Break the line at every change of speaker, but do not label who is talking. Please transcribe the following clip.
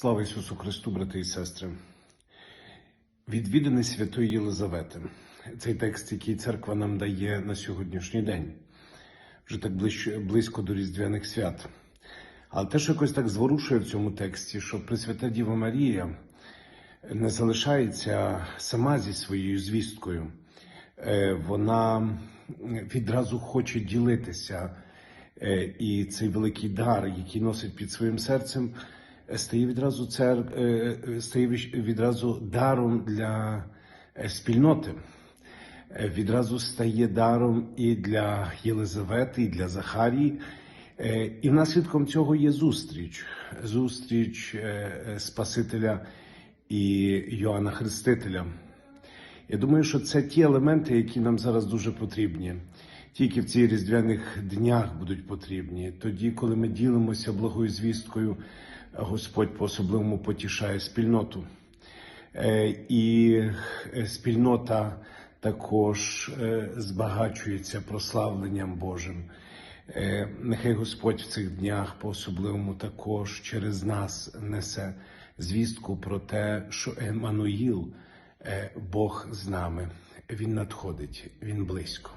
Слава Ісусу Христу, брати і сестри. Відвідини Святої Єлизавети. Цей текст, який церква нам дає на сьогоднішній день, вже так близько до Різдвяних свят. Але те, що якось так зворушує в цьому тексті, що Пресвята Діва Марія не залишається сама зі своєю звісткою. Е, Вона відразу хоче ділитися. Е, І цей великий дар, який носить під своїм серцем, стає відразу цер... е, е, стає відразу даром для е, спільноти. Відразу стає даром і для Єлизавети, і для Захарії. І наслідком цього є зустріч. Зустріч Спасителя і Йоанна Хрестителя. Я думаю, що це ті елементи, які нам зараз дуже потрібні. Тільки в ці різдвяних днях будуть потрібні. Тоді, коли ми ділимося благою звісткою, Господь по-особливому потішає спільноту. Е, І е, спільнота також е, збагачується прославленням Божим. Нехай Господь в цих днях по-особливому також через нас несе звістку про те, що Еммануїл, Бог з нами, Він надходить, Він близько.